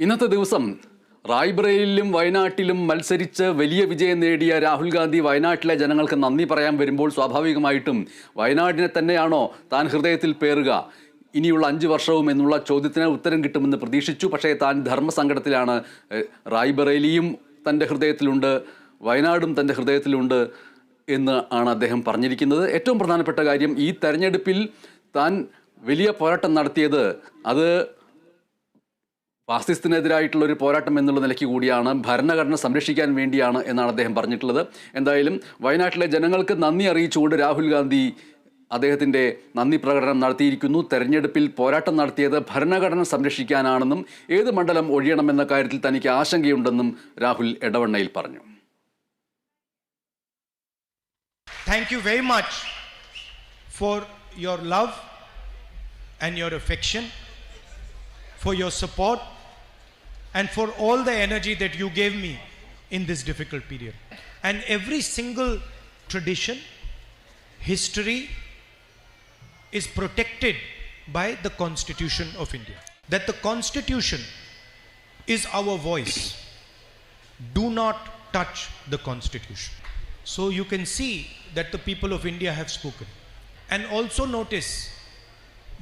ഇന്നത്തെ ദിവസം റായ്ബ്രയിലും വയനാട്ടിലും മത്സരിച്ച് വലിയ വിജയം നേടിയ രാഹുൽ ഗാന്ധി വയനാട്ടിലെ ജനങ്ങൾക്ക് നന്ദി പറയാൻ വരുമ്പോൾ സ്വാഭാവികമായിട്ടും വയനാടിനെ തന്നെയാണോ താൻ ഹൃദയത്തിൽ പേറുക? ഇനിയുള്ള അഞ്ച് വർഷവും എന്നുള്ള ചോദ്യത്തിന് ഉത്തരം കിട്ടുമെന്ന് പ്രതീക്ഷിച്ചു. പക്ഷേ താൻ ധർമ്മസങ്കടത്തിലാണ്. റായ്ബറേലിയും തന്റെ ഹൃദയത്തിലുണ്ട് വയനാടും തന്റെ ഹൃദയത്തിലുണ്ട് എന്ന് ആണ് അദ്ദേഹം പറഞ്ഞിരിക്കുന്നത്. ഏറ്റവും പ്രധാനപ്പെട്ട കാര്യം ഈ തെരഞ്ഞെടുപ്പിൽ താൻ വലിയ പോരാട്ടം നടത്തിയത് അത് ഫാസിസത്തിനെതിരായിട്ടുള്ള ഒരു പോരാട്ടം എന്നുള്ള നിലയ്ക്ക് കൂടിയാണ് ഭരണഘടന സംരക്ഷിക്കാൻ വേണ്ടിയാണ് എന്നാണ് അദ്ദേഹം പറഞ്ഞിട്ടുള്ളത്. എന്തായാലും വയനാട്ടിലെ ജനങ്ങൾക്ക് നന്ദി അറിയിച്ചുകൊണ്ട് രാഹുൽ ഗാന്ധി അദ്ദേഹത്തിന്റെ നന്ദി പ്രകടനം നടത്തിയിരിക്കുന്നു. തെരഞ്ഞെടുപ്പിൽ പോരാട്ടം നടത്തിയത് ഭരണഘടന സംരക്ഷിക്കാനാണെന്നും ഏത് മണ്ഡലം ഒഴിയണമെന്ന കാര്യത്തിൽ തനിക്ക് ആശങ്കയുണ്ടെന്നും രാഹുൽ എടവണ്ണയിൽ പറഞ്ഞു. Thank you very much for your love and your affection, for your support, and for all the energy that you gave me in this difficult period. And every single tradition, history is protected by the Constitution of India. That the Constitution is our voice. Do not touch the Constitution. So you can see that the people of India have spoken. And also notice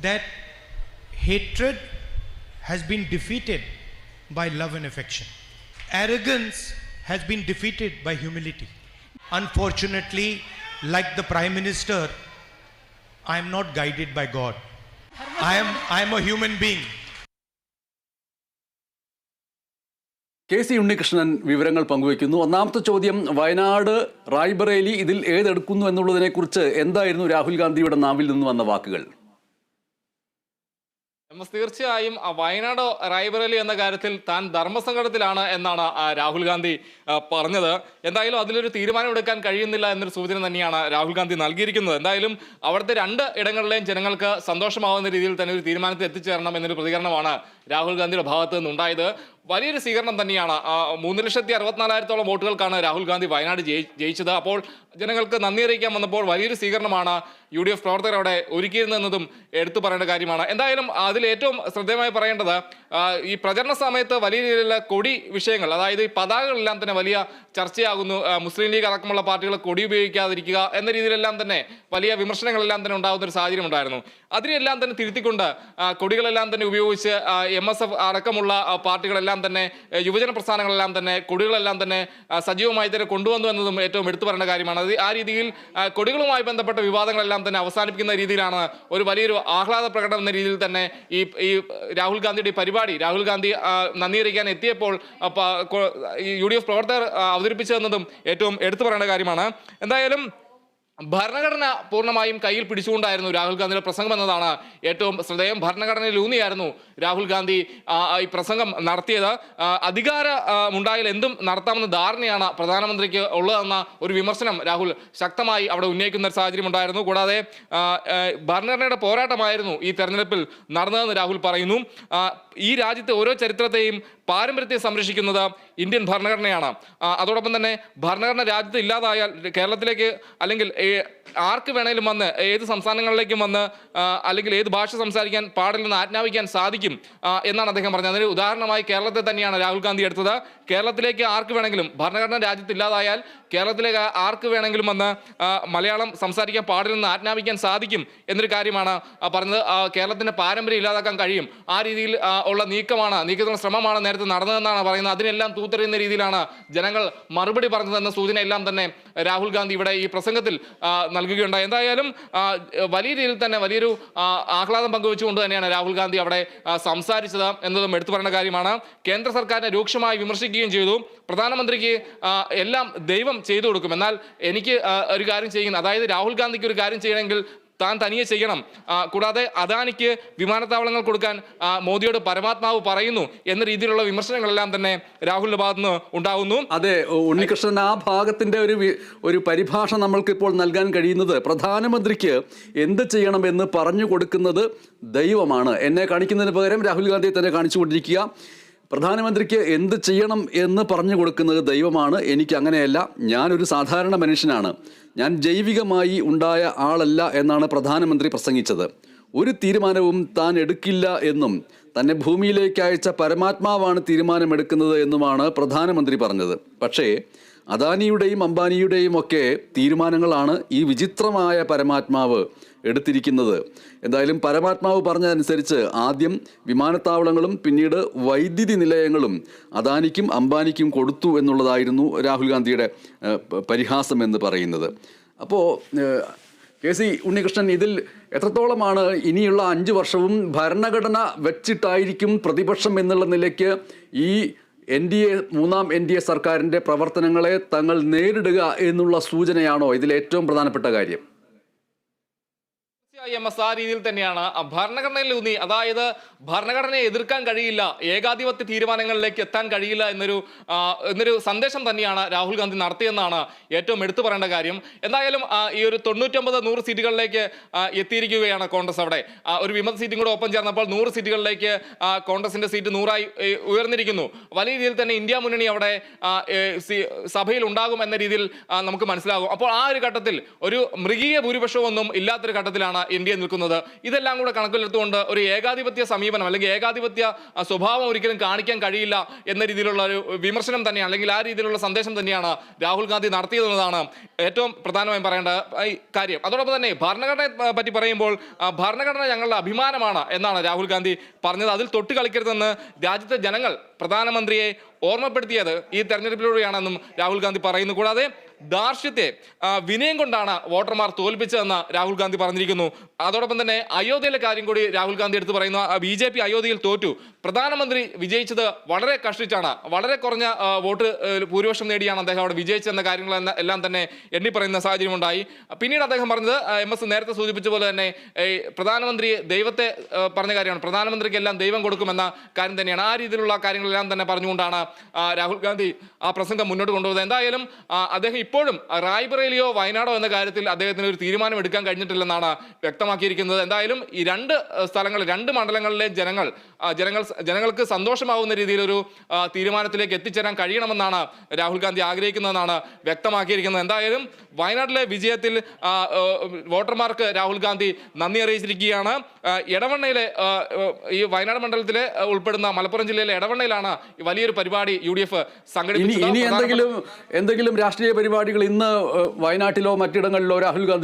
that hatred has been defeated by love and affection. Arrogance has been defeated by humility. Unfortunately, like the Prime Minister, I am not guided by God. I am, I am a human being. K C Unnikrishnan വിവരങ്ങൾ പങ്കുവയ്ക്കുന്നു ഒന്നാമത്തെ ചോദ്യം വയനാട് റായ്ബറേലി ഇതിൽ ഏതെടുക്കുന്നു എന്നുള്ളതിനെക്കുറിച്ച് എന്തായിരുന്നു രാഹുൽ ഗാന്ധിയുടെ നാവിൽ നിന്ന് വന്ന വാക്കുകൾ എസ് തീർച്ചയായും വയനാട് റായ്ബറേലി എന്ന കാര്യത്തിൽ താൻ ധർമ്മസങ്കടത്തിലാണ് എന്നാണ് രാഹുൽ ഗാന്ധി പറഞ്ഞത്. എന്തായാലും അതിലൊരു തീരുമാനമെടുക്കാൻ കഴിയുന്നില്ല എന്നൊരു സൂചന തന്നെയാണ് രാഹുൽ ഗാന്ധി നൽകിയിരിക്കുന്നത്. എന്തായാലും അവിടുത്തെ രണ്ട് ഇടങ്ങളിലെയും ജനങ്ങൾക്ക് സന്തോഷമാവുന്ന രീതിയിൽ തന്നെ ഒരു തീരുമാനത്തിൽ എത്തിച്ചേരണം എന്നൊരു പ്രതികരണമാണ് രാഹുൽ ഗാന്ധിയുടെ ഭാഗത്ത് നിന്നുണ്ടായത്. വലിയൊരു സ്വീകരണം തന്നെയാണ്. മൂന്ന് ലക്ഷത്തി അറുപത്തിനാലായിരത്തോളം വോട്ടുകൾക്കാണ് രാഹുൽ ഗാന്ധി വയനാട് ജയി- ജയിച്ചത്. അപ്പോൾ ജനങ്ങൾക്ക് നന്ദി അറിയിക്കാൻ വന്നപ്പോൾ വലിയൊരു സ്വീകരണമാണ് യു ഡി എഫ് പ്രവർത്തകർ അവിടെ ഒരുക്കിയിരുന്നതെന്നതും എടുത്തു പറയേണ്ട കാര്യമാണ്. എന്തായാലും അതിൽ ഏറ്റവും ശ്രദ്ധേയമായി പറയേണ്ടത് ഈ പ്രചരണ സമയത്ത് വലിയ രീതിയിലുള്ള കൊടി വിഷയങ്ങൾ അതായത് ഈ പതാകകളെല്ലാം തന്നെ വലിയ ചർച്ചയാകുന്നു. മുസ്ലിം ലീഗ് അടക്കമുള്ള പാർട്ടികൾ കൊടി ഉപയോഗിക്കാതിരിക്കുക എന്ന രീതിയിലെല്ലാം തന്നെ വലിയ വിമർശനങ്ങളെല്ലാം തന്നെ ഉണ്ടാകുന്ന ഒരു സാഹചര്യം ഉണ്ടായിരുന്നു. അതിനെല്ലാം തന്നെ തിരുത്തിക്കൊണ്ട് കൊടികളെല്ലാം തന്നെ ഉപയോഗിച്ച് എം അടക്കമുള്ള ആ, പാർട്ടികളെല്ലാം തന്നെ യുവജന പ്രസ്ഥാനങ്ങളെല്ലാം തന്നെ കൊടികളെല്ലാം തന്നെ സജീവമായി തന്നെ കൊണ്ടുവന്നു എന്നതും ഏറ്റവും എടുത്തു പറയേണ്ട കാര്യമാണ്. അത് ആ രീതിയിൽ കൊടികളുമായി ബന്ധപ്പെട്ട വിവാദങ്ങളെല്ലാം തന്നെ അവസാനിപ്പിക്കുന്ന രീതിയിലാണ് ഒരു വലിയൊരു ആഹ്ലാദ പ്രകടനം എന്ന രീതിയിൽ തന്നെ ഈ ഈ രാഹുൽ ഗാന്ധിയുടെ പരിപാടി രാഹുൽ ഗാന്ധി നന്ദി അറിയിക്കാൻ എത്തിയപ്പോൾ യു ഡി എഫ് പ്രവർത്തകർ അവതരിപ്പിച്ചതെന്നതും തന്നതും ഏറ്റവും എടുത്തു പറയേണ്ട കാര്യമാണ്. എന്തായാലും ഭരണഘടന പൂർണമായും കയ്യിൽ പിടിച്ചുകൊണ്ടായിരുന്നു രാഹുൽ ഗാന്ധിയുടെ പ്രസംഗം എന്നതാണ് ഏറ്റവും ശ്രദ്ധേയം. ഭരണഘടനയിൽ ഊന്നിയായിരുന്നു രാഹുൽ ഗാന്ധി ഈ പ്രസംഗം നടത്തിയത്. അധികാരമുണ്ടായാൽ എന്തും നടത്താമെന്ന ധാരണയാണ് പ്രധാനമന്ത്രിക്ക് ഉള്ളതെന്ന ഒരു വിമർശനം രാഹുൽ ശക്തമായി അവിടെ ഉന്നയിക്കുന്ന ഒരു സാഹചര്യം ഉണ്ടായിരുന്നു. കൂടാതെ ഭരണഘടനയുടെ പോരാട്ടമായിരുന്നു ഈ തെരഞ്ഞെടുപ്പിൽ നടന്നതെന്ന് രാഹുൽ പറയുന്നു. ഈ രാജ്യത്തെ ഓരോ ചരിത്രത്തെയും പാരമ്പര്യത്തെ സംരക്ഷിക്കുന്നത് ഇന്ത്യൻ ഭരണഘടനയാണ്. അതോടൊപ്പം തന്നെ ഭരണഘടന രാജ്യത്ത് ഇല്ലാതായാൽ കേരളത്തിലേക്ക് അല്ലെങ്കിൽ ആർക്ക് വേണേലും വന്ന് ഏത് സംസ്ഥാനങ്ങളിലേക്കും വന്ന് അല്ലെങ്കിൽ ഏത് ഭാഷ സംസാരിക്കാൻ പാടില്ലെന്ന് ആജ്ഞാപിക്കാൻ സാധിക്കും എന്നാണ് അദ്ദേഹം പറഞ്ഞത്. അതിന് ഉദാഹരണമായി കേരളത്തെ തന്നെയാണ് രാഹുൽ ഗാന്ധി എടുത്തത്. കേരളത്തിലേക്ക് ആർക്ക് വേണമെങ്കിലും ഭരണഘടന രാജ്യത്ത് ഇല്ലാതായാൽ കേരളത്തിലേക്ക് ആർക്ക് വേണമെങ്കിലും വന്ന് മലയാളം സംസാരിക്കാൻ പാടില്ലെന്ന് ആജ്ഞാപിക്കാൻ സാധിക്കും എന്നൊരു കാര്യമാണ് പറഞ്ഞത്. കേരളത്തിന്റെ പാരമ്പര്യം ഇല്ലാതാക്കാൻ കഴിയും. ആ രീതിയിൽ ഉള്ള നീക്കമാണ് നീക്കത്തിനുള്ള ശ്രമമാണ് നേരത്തെ നടന്നതെന്നാണ് പറയുന്നത്. അതിനെല്ലാം തൂത്തെറിയുന്ന രീതിയിലാണ് ജനങ്ങൾ മറുപടി പറഞ്ഞതെന്ന സൂചനയെല്ലാം തന്നെ രാഹുൽ ഗാന്ധി ഇവിടെ ഈ പ്രസംഗത്തിൽ നൽകുകയുണ്ടായി. എന്തായാലും വലിയ രീതിയിൽ തന്നെ വലിയൊരു ആഹ്ലാദം പങ്കുവെച്ചുകൊണ്ട് തന്നെയാണ് രാഹുൽ ഗാന്ധി അവിടെ സംസാരിച്ചത് എന്നതും എടുത്തു പറയുന്ന കാര്യമാണ്. കേന്ദ്ര സർക്കാരിനെ രൂക്ഷമായി വിമർശിക്കുകയും ചെയ്തു. പ്രധാനമന്ത്രിക്ക് എല്ലാം ദൈവം ചെയ്തു കൊടുക്കും. എന്നാൽ എനിക്ക് ഒരു കാര്യം ചെയ്യുന്നത് അതായത് രാഹുൽ ഗാന്ധിക്ക് ഒരു കാര്യം ചെയ്യണമെങ്കിൽ താൻ തനിയെ ചെയ്യണം. കൂടാതെ അദാനിക്ക് വിമാനത്താവളങ്ങൾ കൊടുക്കാൻ മോദിയോട് പരമാത്മാവ് പറയുന്നു എന്ന രീതിയിലുള്ള വിമർശനങ്ങളെല്ലാം തന്നെ രാഹുലിന്റെ ഭാഗത്തുനിന്ന് ഉണ്ടാകുന്നു അതെ ഉണ്ണികൃഷ്ണൻ ആ ഭാഗത്തിന്റെ ഒരു ഒരു പരിഭാഷ നമ്മൾക്ക് ഇപ്പോൾ നൽകാൻ കഴിയുന്നത് പ്രധാനമന്ത്രിക്ക് എന്ത് ചെയ്യണം എന്ന് പറഞ്ഞു കൊടുക്കുന്നത് ദൈവമാണ്. എന്നെ കാണിക്കുന്നതിന് പകരം രാഹുൽ ഗാന്ധിയെ തന്നെ കാണിച്ചുകൊണ്ടിരിക്കുക. പ്രധാനമന്ത്രിക്ക് എന്ത് ചെയ്യണം എന്ന് പറഞ്ഞു കൊടുക്കുന്നത് ദൈവമാണ്. എനിക്ക് അങ്ങനെയല്ല. ഞാനൊരു സാധാരണ മനുഷ്യനാണ്. ഞാൻ ജൈവികമായി ഉണ്ടായ ആളല്ല എന്നാണ് പ്രധാനമന്ത്രി പ്രസംഗിച്ചത്. ഒരു തീരുമാനവും താൻ എടുക്കില്ല എന്നും തന്നെ ഭൂമിയിലേക്ക് അയച്ച പരമാത്മാവാണ് തീരുമാനമെടുക്കുന്നത് എന്നുമാണ് പ്രധാനമന്ത്രി പറഞ്ഞത്. പക്ഷേ അദാനിയുടെയും അംബാനിയുടെയും ഒക്കെ തീരുമാനങ്ങളാണ് ഈ വിചിത്രമായ പരമാത്മാവ് എടുത്തിരിക്കുന്നത്. എന്തായാലും പരമാത്മാവ് പറഞ്ഞതനുസരിച്ച് ആദ്യം വിമാനത്താവളങ്ങളും പിന്നീട് വൈദ്യുതി നിലയങ്ങളും അദാനിക്കും അംബാനിക്കും കൊടുത്തു എന്നുള്ളതായിരുന്നു രാഹുൽ ഗാന്ധിയുടെ പരിഹാസം എന്ന് പറയുന്നത്. അപ്പോൾ കെ സി ഉണ്ണികൃഷ്ണൻ ഇതിൽ എത്രത്തോളമാണ് ഇനിയുള്ള അഞ്ച് വർഷവും ഭരണഘടന വെച്ചിട്ടായിരിക്കും പ്രതിപക്ഷം എന്നുള്ള നിലയ്ക്ക് ഈ എൻ ഡി എ മൂന്നാം എൻ ഡി എ സർക്കാരിന്റെ പ്രവർത്തനങ്ങളെ തങ്ങൾ നേരിടുക എന്നുള്ള സൂചനയാണോ ഇതിൽ ഏറ്റവും പ്രധാനപ്പെട്ട കാര്യം? തീർച്ചയായും എസ് ആ രീതിയിൽ തന്നെയാണ്. ഭരണഘടനയിൽ ഊന്നി അതായത് ഭരണഘടനയെ എതിർക്കാൻ കഴിയില്ല ഏകാധിപത്യ തീരുമാനങ്ങളിലേക്ക് എത്താൻ കഴിയില്ല എന്നൊരു എന്നൊരു സന്ദേശം തന്നെയാണ് രാഹുൽ ഗാന്ധി നടത്തിയെന്നാണ് ഏറ്റവും എടുത്തു പറയേണ്ട കാര്യം. എന്തായാലും ഈ ഒരു തൊണ്ണൂറ്റൊമ്പത് നൂറ് സീറ്റുകളിലേക്ക് എത്തിയിരിക്കുകയാണ് കോൺഗ്രസ് അവിടെ. ഒരു വിമത സീറ്റും കൂടെ ഒപ്പം ചേർന്നപ്പോൾ നൂറ് സീറ്റുകളിലേക്ക് കോൺഗ്രസിന്റെ സീറ്റ് നൂറായി ഉയർന്നിരിക്കുന്നു. വലിയ രീതിയിൽ തന്നെ ഇന്ത്യ മുന്നണി അവിടെ സഭയിൽ ഉണ്ടാകും എന്ന രീതിയിൽ നമുക്ക് മനസ്സിലാകും. അപ്പോൾ ആ ഒരു ഘട്ടത്തിൽ ഒരു മൃഗീയ ഭൂരിപക്ഷമൊന്നും ഇല്ലാത്തൊരു ഘട്ടത്തിലാണ് ഇന്ത്യ നിൽക്കുന്നത്. ഇതെല്ലാം കൂടെ കണക്കിലെടുത്തുകൊണ്ട് ഒരു ഏകാധിപത്യ സമീപനം അല്ലെങ്കിൽ ഏകാധിപത്യ സ്വഭാവം ഒരിക്കലും കാണിക്കാൻ കഴിയില്ല എന്ന രീതിയിലുള്ള ഒരു വിമർശനം തന്നെയാണ് അല്ലെങ്കിൽ ആ രീതിയിലുള്ള സന്ദേശം തന്നെയാണ് രാഹുൽ ഗാന്ധി നടത്തിയതെന്നതാണ് ഏറ്റവും പ്രധാനമായും പറയേണ്ട കാര്യം. അതോടൊപ്പം തന്നെ ഭരണഘടനയെ പറ്റി പറയുമ്പോൾ ഭരണഘടന ഞങ്ങളുടെ അഭിമാനമാണ് എന്നാണ് രാഹുൽ ഗാന്ധി പറഞ്ഞത്. അതിൽ തൊട്ട് കളിക്കരുതെന്ന് രാജ്യത്തെ ജനങ്ങൾ പ്രധാനമന്ത്രിയെ ഓർമ്മപ്പെടുത്തിയത് ഈ തെരഞ്ഞെടുപ്പിലൂടെയാണെന്നും രാഹുൽ ഗാന്ധി പറയുന്നു. കൂടാതെ ദാർഷ്ട്യത്തെ വിനയം കൊണ്ടാണ് വോട്ടർമാർ തോൽപ്പിച്ചതെന്ന് രാഹുൽ ഗാന്ധി പറഞ്ഞിരിക്കുന്നു. അതോടൊപ്പം തന്നെ അയോധ്യയിലെ കാര്യം കൂടി രാഹുൽ ഗാന്ധി എടുത്തു പറയുന്നു. ബി ജെ പി അയോധ്യയിൽ തോറ്റു. പ്രധാനമന്ത്രി വിജയിച്ചത് വളരെ കഷ്ടിച്ചാണ്. വളരെ കുറഞ്ഞ വോട്ട് ഭൂരിപക്ഷം നേടിയാണ് അദ്ദേഹം അവിടെ വിജയിച്ചെന്ന കാര്യങ്ങൾ എല്ലാം തന്നെ എണ്ണി പറയുന്ന സാഹചര്യമുണ്ടായി. പിന്നീട് അദ്ദേഹം പറഞ്ഞത് എം എസ് നേരത്തെ സൂചിപ്പിച്ച പോലെ തന്നെ പ്രധാനമന്ത്രി ദൈവത്തെ പറഞ്ഞ കാര്യമാണ്. പ്രധാനമന്ത്രിക്ക് എല്ലാം ദൈവം കൊടുക്കുമെന്ന കാര്യം തന്നെയാണ്. ആ രീതിയിലുള്ള കാര്യങ്ങളെല്ലാം തന്നെ പറഞ്ഞുകൊണ്ടാണ് രാഹുൽ ഗാന്ധി ആ പ്രസംഗം മുന്നോട്ട് കൊണ്ടുപോകുന്നത്. എന്തായാലും അദ്ദേഹം ഇപ്പോഴും റായ്ബറേലിയോ വയനാടോ എന്ന കാര്യത്തിൽ അദ്ദേഹത്തിന് ഒരു തീരുമാനം എടുക്കാൻ കഴിഞ്ഞിട്ടില്ലെന്നാണ് വ്യക്തമാക്കിയിരിക്കുന്നത്. എന്തായാലും ഈ രണ്ട് സ്ഥലങ്ങൾ രണ്ട് മണ്ഡലങ്ങളിലെ ജനങ്ങൾ ജനങ്ങൾ ജനങ്ങൾക്ക് സന്തോഷമാവുന്ന രീതിയിലൊരു തീരുമാനത്തിലേക്ക് എത്തിച്ചേരാൻ കഴിയണമെന്നാണ് രാഹുൽ ഗാന്ധി ആഗ്രഹിക്കുന്നതെന്നാണ് വ്യക്തമാക്കിയിരിക്കുന്നത്. എന്തായാലും വയനാട്ടിലെ വിജയത്തിൽ വോട്ടർമാർക്ക് രാഹുൽ ഗാന്ധി നന്ദി അറിയിച്ചിരിക്കുകയാണ്. എടവണ്ണയിലെ ഇടവണ്ണയിലെ ഈ വയനാട് മണ്ഡലത്തിലെ ഉൾപ്പെടുന്ന മലപ്പുറം ജില്ലയിലെ ഇടവണ്ണയിലാണ് വലിയൊരു പരിപാടി യു ഡി എഫ് സംഘടിപ്പിച്ചത്. എന്തെങ്കിലും എന്തെങ്കിലും രാഷ്ട്രീയ പരിപാടികൾ ഇന്ന് വയനാട്ടിലോ മറ്റിടങ്ങളിലോ രാഹുൽ ഗാന്ധി